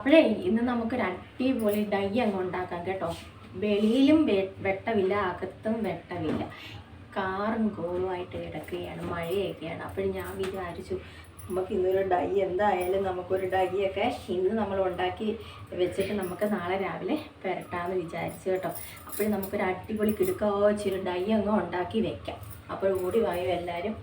അപ്പോഴേ ഇന്ന് നമുക്കൊരു അടിപൊളി ഡൈ അങ്ങ് ഉണ്ടാക്കാം കേട്ടോ. വെളിയിലും വെട്ടമില്ല അകത്തും വെട്ടമില്ല കാറും കോളുമായിട്ട് കിടക്കുകയാണ് മഴയൊക്കെയാണ്. അപ്പോഴും ഞാൻ വിചാരിച്ചു നമുക്ക് ഇന്നൊരു ഡൈ എന്തായാലും നമുക്കൊരു ഡൈയൊക്കെ ഇന്ന് നമ്മൾ ഉണ്ടാക്കി വെച്ചിട്ട് നമുക്ക് നാളെ രാവിലെ പെരട്ടാന്ന് വിചാരിച്ചു കേട്ടോ. അപ്പോഴും നമുക്കൊരു അടിപൊളി കിടുക്കാച്ചൊരു ഡൈ അങ്ങ് ഉണ്ടാക്കി വെക്കാം. അപ്പോൾ ഓടി വായു എല്ലാവരും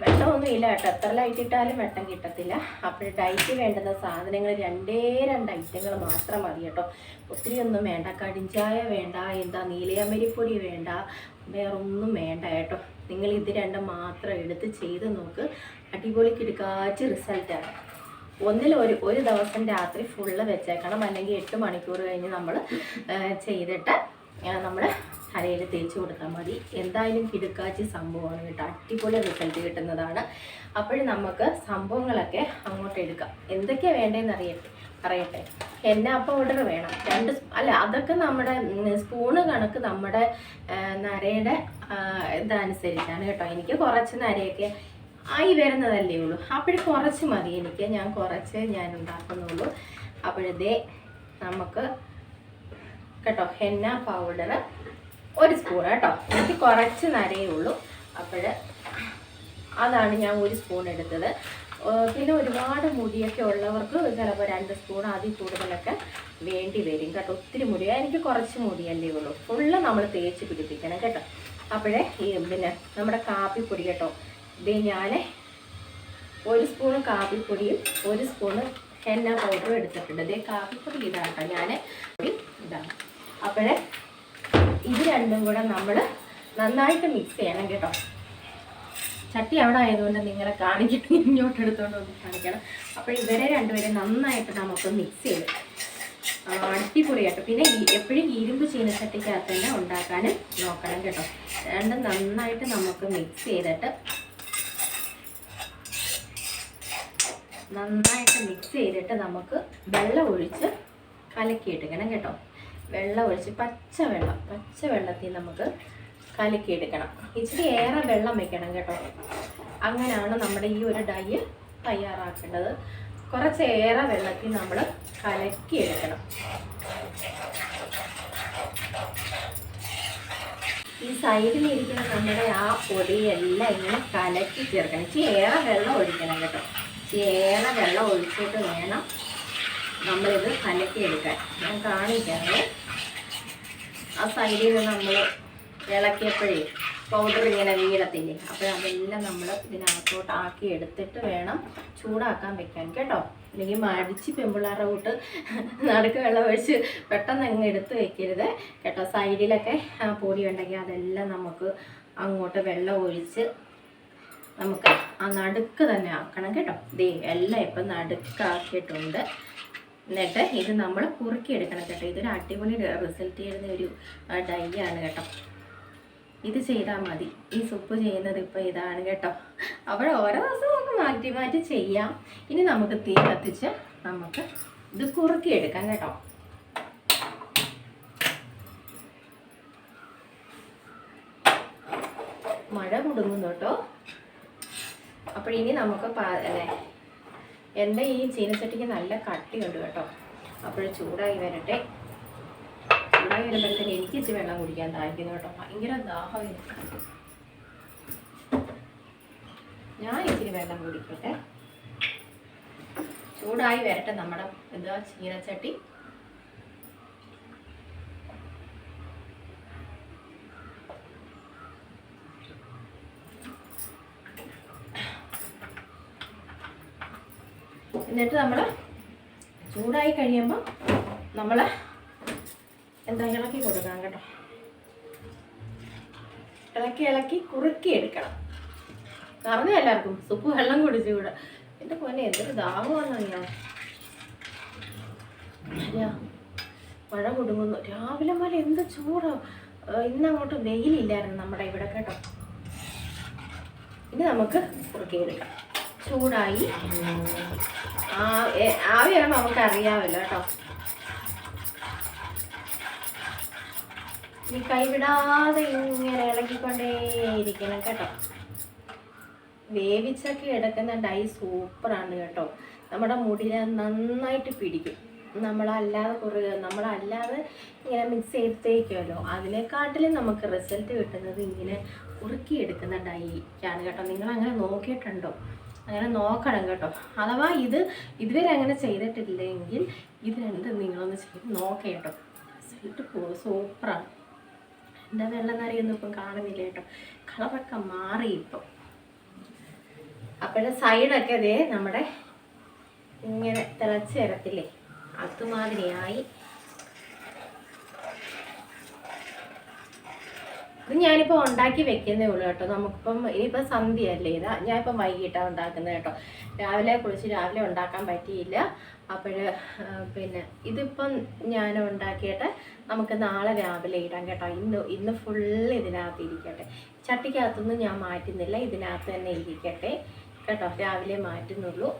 വെട്ടമൊന്നും ഇല്ല കേട്ടോ. എത്ര ലൈറ്റ് ഇട്ടാലും വെട്ടം കിട്ടത്തില്ല. അപ്പോൾ ഡൈറ്റ് വേണ്ടുന്ന സാധനങ്ങൾ രണ്ടേ രണ്ട് ഐറ്റങ്ങൾ മാത്രം മതി കേട്ടോ. ഒത്തിരി ഒന്നും വേണ്ട. കടിഞ്ചായ വേണ്ട എന്താ നീലയമരിപ്പൊടി വേണ്ട വേറൊന്നും വേണ്ട കേട്ടോ. നിങ്ങൾ ഇത് രണ്ടും മാത്രം എടുത്ത് ചെയ്ത് നോക്ക്. അടിപൊളി കിടക്കാച്ച് റിസൾട്ടാണ് ഒന്നിൽ ഒരു ഒരു ദിവസം രാത്രി ഫുള്ള് വെച്ചേക്കണം. അല്ലെങ്കിൽ എട്ട് മണിക്കൂർ കഴിഞ്ഞ് നമ്മൾ ചെയ്തിട്ട് നമ്മൾ തലയിൽ തേച്ച് കൊടുത്താൽ മതി. എന്തായാലും കിടുക്കാച്ചി സംഭവമാണ് കേട്ടോ. അടിപൊളി റിസൾട്ട് കിട്ടുന്നതാണ്. അപ്പോഴും നമുക്ക് സംഭവങ്ങളൊക്കെ അങ്ങോട്ട് എടുക്കാം. എന്തൊക്കെയാണ് വേണ്ടതെന്ന് അറിയട്ടെ? പറയട്ടെ. എന്നാ പൗഡർ വേണം. രണ്ട് അല്ല അതൊക്കെ നമ്മുടെ സ്പൂണ് കണക്ക് നമ്മുടെ നരയുടെ ഇതനുസരിച്ചാണ് കേട്ടോ. എനിക്ക് കുറച്ച് നരയൊക്കെ ആയി വരുന്നതല്ലേ ഉള്ളൂ. അപ്പോഴും കുറച്ച് മതി എനിക്ക്. ഞാൻ കുറച്ച് ഞാൻ ഉണ്ടാക്കുന്നുള്ളൂ. അപ്പോഴതേ നമുക്ക് കേട്ടോ. ഹെന്ന പൗഡർ ഒരു സ്പൂൺ കേട്ടോ. എനിക്ക് കുറച്ച് നരയേ ഉള്ളൂ. അപ്പോൾ അതാണ് ഞാൻ ഒരു സ്പൂൺ എടുത്തത്. പിന്നെ ഒരുപാട് മുടിയൊക്കെ ഉള്ളവർക്ക് ചിലപ്പോൾ രണ്ട് സ്പൂൺ അതിൽ കൂടുതലൊക്കെ വേണ്ടി വരും കേട്ടോ. ഒത്തിരി മുടി. എനിക്ക് കുറച്ച് മുടിയല്ലേ ഉള്ളൂ. ഫുള്ള് നമ്മൾ തേച്ച് പിടിപ്പിക്കണം കേട്ടോ. അപ്പോഴേ ഈ പിന്നെ നമ്മുടെ കാപ്പിപ്പൊടി കേട്ടോ. ഇത് ഞാൻ ഒരു സ്പൂൺ കാപ്പിപ്പൊടിയും ഒരു സ്പൂൺ ഹെന്ന പൗഡറും എടുത്തിട്ടുണ്ട്. ഇതേ കാപ്പിപ്പൊടി ഇതാണ് കേട്ടോ ഞാൻ ഇതാണ്. അപ്പോഴേ ഇത് രണ്ടും കൂടെ നമ്മൾ നന്നായിട്ട് മിക്സ് ചെയ്യണം കേട്ടോ. ചട്ടി അവിടെ ആയതുകൊണ്ട് നിങ്ങളെ കാണിച്ചിട്ട് ഇങ്ങോട്ട് എടുത്തോണ്ട് ഒന്ന് കാണിക്കണം. അപ്പോൾ ഇവരെ രണ്ടുപേരെ നന്നായിട്ട് നമുക്ക് മിക്സ് ചെയ്ത് അടിപൊളി അടിപൊളിയായിട്ട്. പിന്നെ എപ്പോഴും ഇരുമ്പ് ചീനച്ചട്ടിക്കകത്ത് തന്നെ ഉണ്ടാക്കാനും നോക്കണം കേട്ടോ. രണ്ടും നന്നായിട്ട് നമുക്ക് മിക്സ് ചെയ്തിട്ട് നന്നായിട്ട് മിക്സ് ചെയ്തിട്ട് നമുക്ക് വെള്ളം ഒഴിച്ച് കലക്കിയെടുക്കണം കേട്ടോ. വെള്ളം ഒഴിച്ച് പച്ച വെള്ളം പച്ച വെള്ളത്തിൽ നമുക്ക് കലക്കിയെടുക്കണം ഇച്ചിരി ഏറെ വെള്ളം വെക്കണം കേട്ടോ. അങ്ങനെയാണ് നമ്മുടെ ഈ ഒരു ഡൈ തയ്യാറാക്കേണ്ടത്. കുറച്ചേറെ വെള്ളത്തിൽ നമ്മൾ കലക്കി കലക്കിയെടുക്കണം ഈ സൈഡിലിരിക്കുന്ന നമ്മുടെ ആ പൊടിയെല്ലാം ഇങ്ങനെ കലക്കി ചേർക്കണം. ഇച്ചിരി ഏറെ വെള്ളം ഒഴിക്കണം കേട്ടോ. ഇച്ചിരി ഏറെ വെള്ളം ഒഴിച്ചിട്ട് വേണം നമ്മളിത് കലക്കി എടുക്കാൻ ഞാൻ കാണിക്കാറ് ആ സൈഡിൽ നിന്ന് നമ്മൾ ഇളക്കിയപ്പോഴേ പൗഡർ ഇങ്ങനെ വീഴത്തില്ലേ? അപ്പോൾ അതെല്ലാം നമ്മൾ ഇതിനകത്തോട്ട് ആക്കി എടുത്തിട്ട് വേണം ചൂടാക്കാൻ വെക്കാൻ. കേട്ടോ? അല്ലെങ്കിൽ മടിച്ച് പെമ്പിള്ളാരുടെ കൂട്ട് നടുക്ക് വെള്ളം ഒഴിച്ച് പെട്ടെന്ന് അങ്ങ് എടുത്ത് വെക്കരുത്. കേട്ടോ? സൈഡിലൊക്കെ പൊടി ഉണ്ടെങ്കിൽ അതെല്ലാം നമുക്ക് അങ്ങോട്ട് വെള്ളം ഒഴിച്ച് നമുക്ക് ആ നടുക്ക് തന്നെ ആക്കണം. കേട്ടോ? ദേ എല്ലാം ഇപ്പം നടുക്കാക്കിയിട്ടുണ്ട്. എന്നിട്ട് ഇത് നമ്മൾ കുറുക്കി എടുക്കണം കേട്ടോ. ഇതൊരു അടിപൊളി റിസൾട്ട് ചെയ്യുന്ന ഒരു ഡൈ ആണ് കേട്ടോ. ഇത് ചെയ്താൽ മതി. ഈ സുപ്പ് ചെയ്യുന്നത് ഇപ്പോൾ ഇതാണ് കേട്ടോ. അപ്പോൾ ഓരോ ദിവസവും നമുക്ക് മാറ്റി മാറ്റി ചെയ്യാം. ഇനി നമുക്ക് തീ കത്തിച്ച് നമുക്ക് ഇത് കുറുക്കി എടുക്കാം കേട്ടോ. മഴ കുടുങ്ങുന്നു കേട്ടോ. അപ്പോൾ ഇനി നമുക്ക് അല്ലേ എന്റെ ഈ ചീനച്ചട്ടിക്ക് നല്ല കട്ടിയുണ്ട് കേട്ടോ. അപ്പോൾ ചൂടായി വരട്ടെ. ചൂടായി വരുമ്പോഴത്തേന് എനിക്ക് ഇച്ചിരി വെള്ളം കുടിക്കാൻ താല്പര്യം കേട്ടോ. ഭയങ്കര ദാഹം എനിക്ക്. ഞാൻ ഇച്ചിരി വെള്ളം കുടിക്കട്ടെ. ചൂടായി വരട്ടെ നമ്മുടെ എന്താ ചീനച്ചട്ടി. എന്നിട്ട് നമ്മൾ ചൂടായി കഴിയുമ്പോൾ നമ്മൾ എന്താ ഇളക്കി കൊടുക്കണം കേട്ടോ. ഇളക്കി ഇളക്കി കുറുക്കി എടുക്കണം. പറഞ്ഞ എല്ലാവർക്കും? സുപ്പ് വെള്ളം കുടിച്ചു കൂടെ എന്റെ പൊന്നെ എന്തൊരു ദാഹമാണെന്നറിയാം മഴ കൊടുങ്ങുന്നു രാവിലെ മുതൽ എന്ത് ചൂടാ. ഇന്നങ്ങോട്ട് വെയിലില്ലായിരുന്നു നമ്മുടെ ഇവിടെ കേട്ടോ. ഇനി നമുക്ക് കുറുക്കി എടുക്കാം. ചൂടായി. ആവി വരുമ്പോൾ നമുക്ക് അറിയാമല്ലോ കേട്ടോ. ഈ കൈവിടാതെ ഇങ്ങനെ ഇളക്കിക്കൊണ്ടേയിരിക്കണം കേട്ടോ. വേവിച്ചൊക്കെ എടുക്കുന്ന ഡൈ സൂപ്പറാണ് കേട്ടോ. നമ്മുടെ മുടിയിൽ നന്നായിട്ട് പിടിക്കും. നമ്മളല്ലാതെ കുറേ നമ്മളല്ലാതെ ഇങ്ങനെ മിക്സ് ചെയ്തേക്കുമല്ലോ. അതിനെക്കാട്ടിലും നമുക്ക് റിസൾട്ട് കിട്ടുന്നത് ഇങ്ങനെ കുറുക്കിയെടുക്കുന്ന ഡൈക്കാണ് കേട്ടോ. നിങ്ങൾ അങ്ങനെ നോക്കിയിട്ടുണ്ടോ? അങ്ങനെ നോക്കണം കേട്ടോ. അഥവാ ഇത് ഇതുവരെ അങ്ങനെ ചെയ്തിട്ടില്ലെങ്കിൽ ഇത് രണ്ടും നിങ്ങളൊന്ന് ചെയ്ത് നോക്കാം കേട്ടോ. റിസൾട്ട് സൂപ്പറാണ് എന്താ വെള്ളം നിറയൊന്നും ഇപ്പം കാണുന്നില്ല കേട്ടോ. കളറൊക്കെ മാറി ഇപ്പം. അപ്പോഴെ സൈഡൊക്കെ അതേ നമ്മുടെ ഇങ്ങനെ തിളച്ച് തരത്തില്ലേ അതുമാതിരിയായി. ഇത് ഞാനിപ്പോൾ ഉണ്ടാക്കി വെക്കുന്നേ ഉള്ളൂ കേട്ടോ. നമുക്കിപ്പം ഇനിയിപ്പം സന്ധ്യയല്ലേ ഇതാ. ഞാനിപ്പം വൈകിട്ടാണ് ഉണ്ടാക്കുന്നത് കേട്ടോ. രാവിലെ കുളിച്ച് രാവിലെ ഉണ്ടാക്കാൻ പറ്റിയില്ല. അപ്പോൾ പിന്നെ ഇതിപ്പം ഞാൻ ഉണ്ടാക്കിയിട്ട് നമുക്ക് നാളെ രാവിലെ ഇടാം കേട്ടോ. ഇന്ന് ഇന്ന് ഫുള്ള് ഇതിനകത്ത് ഇരിക്കട്ടെ. ചട്ടിക്കകത്തൊന്നും ഞാൻ മാറ്റുന്നില്ല. ഇതിനകത്ത് തന്നെ ഇരിക്കട്ടെ. കേട്ടോ രാവിലെ മാറ്റുന്നുള്ളൂ.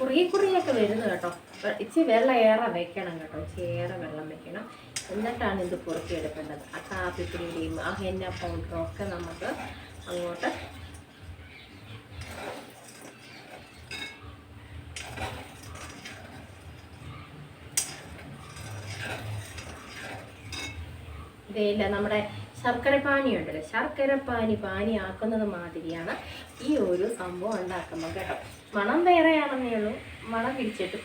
കുറേ കുറേയൊക്കെ വരുന്നു കേട്ടോ. ഇച്ചിരി വെള്ളം ഏറെ വെക്കണം കേട്ടോ. ഇച്ചിരി ഏറെ വെള്ളം വെക്കണം. എന്നിട്ടാണ് ഇത് പുറത്തിയെടുക്കേണ്ടത് ആ കാപ്പിപ്പൊടിയുടെയും ആ ഹെന്ന പൗഡറും ഒക്കെ നമുക്ക് അങ്ങോട്ട് ഇതേയില്ല നമ്മുടെ ശർക്കര പാനി ഉണ്ടല്ലോ ശർക്കര പാനി പാനി ആക്കുന്നത് മാതിരിയാണ് ഈ ഒരു സംഭവം ഉണ്ടാക്കുമ്പോൾ കേട്ടോ. മണം വേറെയാണെന്നേ ഉള്ളൂ. മണം പിടിച്ചിട്ട്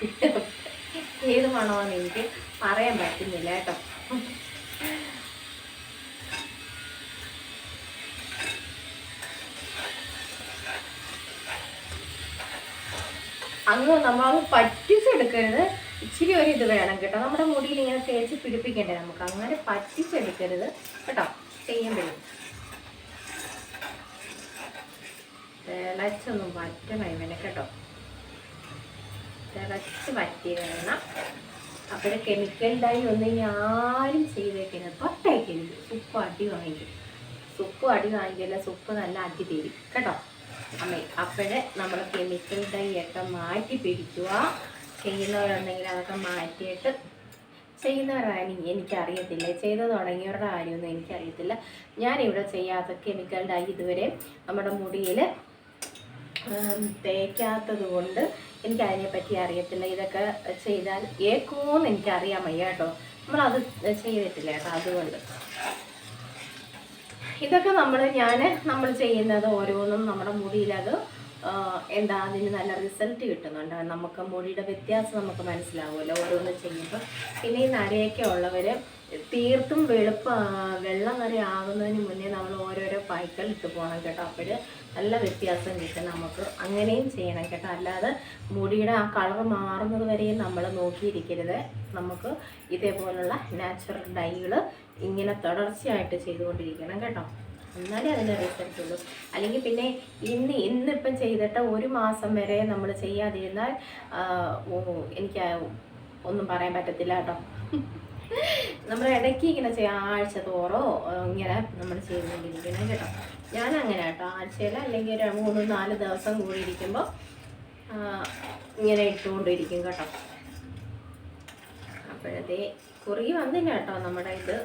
ഏത് മണമാണെന്ന് എനിക്ക് പറയാൻ പറ്റുന്നില്ല കേട്ടോ. അങ്ങ് നമ്മൾ പറ്റിച്ചെടുക്കരുത്. ഇച്ചിരി ഒരു ഇത് വേണം കേട്ടോ. നമ്മുടെ മുടിയിൽ ഇങ്ങനെ തേച്ച് പിടിപ്പിക്കണ്ടേ നമുക്ക്? അങ്ങനെ പറ്റിച്ചെടുക്കരുത് കേട്ടോ. ചെയ്യുമ്പോഴും തിളച്ചൊന്നും വറ്റണം ഇവനെ കേട്ടോ. തിളച്ച് വറ്റി വേണം. അപ്പോൾ കെമിക്കൽ ഡൈ ഒന്നും ആരും ചെയ്തേക്കുന്നത് തൊട്ടേക്കരുത് സുപ്പ് അടി വാങ്ങിക്കും. സുപ്പ് അടി വാങ്ങിക്കില്ല? സുപ്പ് നല്ല അടി തരും. കേട്ടോ? അമ്മേ അപ്പോഴേ നമ്മൾ കെമിക്കൽ ഡൈ ഒക്കെ മാറ്റി പിടിക്കുക. ചെയ്യുന്നവരുണ്ടെങ്കിൽ അതൊക്കെ മാറ്റിയിട്ട് ചെയ്യുന്നവരാണ് എനിക്കറിയത്തില്ല. ചെയ്ത് തുടങ്ങിയവരുടെ കാര്യമൊന്നും എനിക്കറിയത്തില്ല. ഞാനിവിടെ ചെയ്യാത്ത കെമിക്കൽ ഡൈ ഇതുവരെ നമ്മുടെ മുടിയിൽ തേക്കാത്തത് കൊണ്ട് എനിക്ക് അതിനെപ്പറ്റി അറിയത്തില്ല. ഇതൊക്കെ ചെയ്താൽ ഏക്കുമെന്ന് എനിക്കറിയാൻ വയ്യ കേട്ടോ. നമ്മളത് ചെയ്തിട്ടില്ല കേട്ടോ അതുകൊണ്ട്. ഇതൊക്കെ നമ്മൾ ഞാൻ നമ്മൾ ചെയ്യുന്നത് ഓരോന്നും നമ്മുടെ മുടിയിലത് എന്താ അതിന് നല്ല റിസൾട്ട് കിട്ടുന്നുണ്ട്. നമുക്ക് മുടിയുടെ വ്യത്യാസം നമുക്ക് മനസ്സിലാവുമല്ലോ ഓരോന്ന് ചെയ്യുമ്പോൾ പിന്നെ ഈ നരയൊക്കെ ഉള്ളവർ തീർത്തും വെളുപ്പ് വെള്ളം നര ആകുന്നതിന് മുന്നേ നമ്മൾ ഓരോരോ പായ്ക്കൾ ഇട്ട് പോകണം കേട്ടോ. അപ്പോൾ നല്ല വ്യത്യാസം കിട്ടും നമുക്ക്. അങ്ങനെയും ചെയ്യണം കേട്ടോ. അല്ലാതെ മുടിയുടെ ആ കളർ മാറുന്നത് വരെയും നമ്മൾ നോക്കിയിരിക്കരുത്. നമുക്ക് ഇതേപോലുള്ള നാച്ചുറൽ ഡൈകൾ ഇങ്ങനെ തുടർച്ചയായിട്ട് ചെയ്തുകൊണ്ടിരിക്കണം കേട്ടോ. എന്നാലേ അതിന്റെ റിസൾട്ട് ഉള്ളൂ അല്ലെങ്കിൽ പിന്നെ ഇന്ന് ഇന്നിപ്പം ചെയ്തിട്ട് ഒരു മാസം വരെ നമ്മൾ ചെയ്യാതിരുന്നാൽ എനിക്ക് ഒന്നും പറയാൻ പറ്റത്തില്ല കേട്ടോ. നമ്മൾ ഇടയ്ക്ക് ഇങ്ങനെ ചെയ്യാം ആഴ്ച തോറോ ഇങ്ങനെ നമ്മൾ ചെയ്തുകൊണ്ടിരിക്കണം കേട്ടോ. ഞാൻ അങ്ങനെ കേട്ടോ. ആഴ്ചയിൽ അല്ലെങ്കിൽ ഒരു മൂന്ന് നാല് ദിവസം കൂടി ഇരിക്കുമ്പോൾ ഇങ്ങനെ ഇട്ടുകൊണ്ടിരിക്കും കേട്ടോ. അപ്പോഴത്തെ കുറുകി വന്നില്ല കേട്ടോ നമ്മുടെ ഇത്.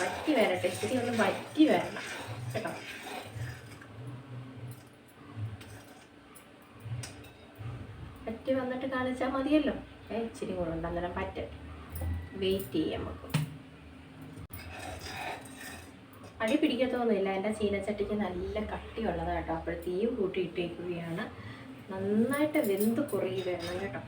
വറ്റി വരട്ടെ. ഇച്ചിരി ഒന്ന് വറ്റി വരണം കേട്ടോ. വറ്റി വന്നിട്ട് കാണിച്ചാൽ മതിയല്ലോ. ഏ ഇച്ചിരി കൂടെ ഉണ്ട് അന്നേരം പറ്റ. വെയിറ്റ് ചെയ്യാം നമുക്ക്. അടി പിടിക്കത്തൊന്നുമില്ല. എന്റെ ചീനച്ചട്ടിക്ക് നല്ല കട്ടിയുള്ളതാണ് കേട്ടോ. അപ്പോൾ തീയും കൂട്ടിയിട്ടേക്കുകയാണ് നന്നായിട്ട് വെന്ത് കുറയുകയാണ് കേട്ടോ.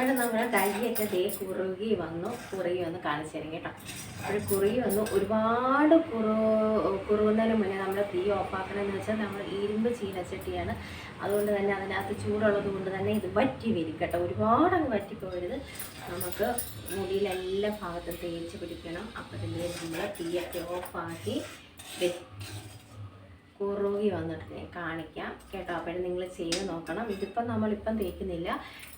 അപ്പോഴും നമ്മുടെ തൈയൊക്കെ ദേ കുറുകി വന്നു കുറുകി വന്ന് കാണിച്ചു തരും കേട്ടോ. അപ്പോൾ കുറുകി വന്നു ഒരുപാട് കുറു കുറുകുന്നതിന് മുന്നേ നമ്മൾ തീ ഓഫാക്കണമെന്ന് വെച്ചാൽ നമ്മൾ ഇരുമ്പ് ചീനച്ചട്ടിയാണ്. അതുകൊണ്ട് തന്നെ അതിനകത്ത് ചൂടുള്ളത് കൊണ്ട് തന്നെ ഇത് വറ്റി വരും കേട്ടോ. ഒരുപാട് അങ്ങ് നമുക്ക് മുടിയിലെല്ലാ ഭാഗത്തും തേച്ച് പിടിക്കണം. അപ്പോൾ തന്നെ നമ്മൾ തീയൊക്കെ ഓഫാക്കി കുറുകി വന്നിട്ട് കാണിക്കാം കേട്ടോ. അപ്പോഴും നിങ്ങൾ ചെയ്ത് നോക്കണം. ഇതിപ്പം നമ്മളിപ്പം തേക്കുന്നില്ല.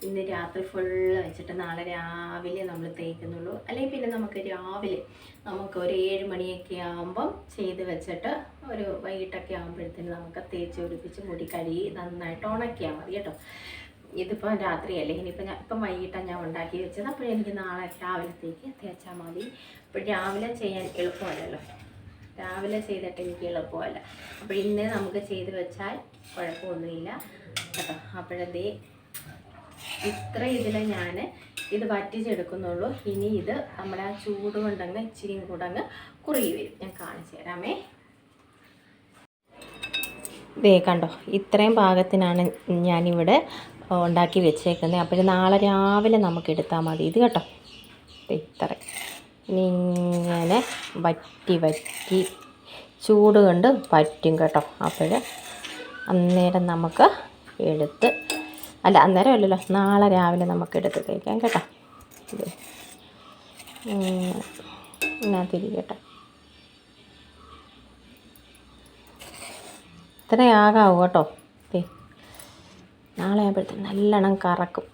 ഇന്ന് രാത്രി ഫുള്ള് വെച്ചിട്ട് നാളെ രാവിലെ നമ്മൾ തേക്കുന്നുള്ളൂ. അല്ലെങ്കിൽ പിന്നെ നമുക്ക് രാവിലെ നമുക്ക് ഒരു ഏഴ് മണിയൊക്കെ ആകുമ്പം ചെയ്ത് വെച്ചിട്ട് ഒരു വൈകിട്ടൊക്കെ ആകുമ്പോഴത്തേന് നമുക്ക് തേച്ച് പിടിപ്പിച്ച് മുടി കഴുകി നന്നായിട്ട് ഉണക്കിയാൽ മതി കേട്ടോ. ഇതിപ്പോൾ രാത്രിയല്ലേ. ഇനിയിപ്പോൾ ഞാൻ ഇപ്പം വൈകിട്ടാണ് ഞാൻ ഉണ്ടാക്കി വെച്ചത്. അപ്പോൾ എനിക്ക് നാളെ രാവിലത്തേക്ക് തേച്ചാൽ മതി. ഇപ്പോൾ രാവിലെ ചെയ്യാൻ എളുപ്പമല്ലല്ലോ. രാവിലെ ചെയ്തിട്ട് എനിക്ക് എളുപ്പമല്ല. അപ്പോൾ ഇന്ന് നമുക്ക് ചെയ്ത് വെച്ചാൽ കുഴപ്പമൊന്നുമില്ല. കേട്ടോ. അപ്പോഴതേ ഇത്ര ഇതിൽ ഞാൻ ഇത് വറ്റിച്ചെടുക്കുന്നുള്ളൂ. ഇനി ഇത് നമ്മുടെ ചൂട് കൊണ്ടങ്ങ് ഇച്ചിരിയും കൂടെ അങ്ങ് കുറുകി വരും. ഞാൻ കാണിച്ചു തരാമേ. ദേ കണ്ടോ? ഇത്രയും പാകത്തിനാണ് ഞാനിവിടെ ഉണ്ടാക്കി വെച്ചേക്കുന്നത്. അപ്പോൾ നാളെ രാവിലെ നമുക്ക് എടുത്താൽ മതി. ഇത് കേട്ടോ. ഇങ്ങനെ വറ്റി വറ്റി. ചൂട് കൊണ്ട് പറ്റും കേട്ടോ. അപ്പോൾ അന്നേരം നമുക്ക് എടുത്ത് അല്ല അന്നേരം അല്ലല്ലോ. നാളെ രാവിലെ നമുക്ക് എടുത്ത് കഴിക്കാം കേട്ടോ. ഇത് ഇതിനകത്തിരിക്കട്ടെ ഇത്രയാകാവൂ കേട്ടോ. നാളെ ആകുമ്പോഴത്തേക്ക് നല്ലോണം കറക്കും.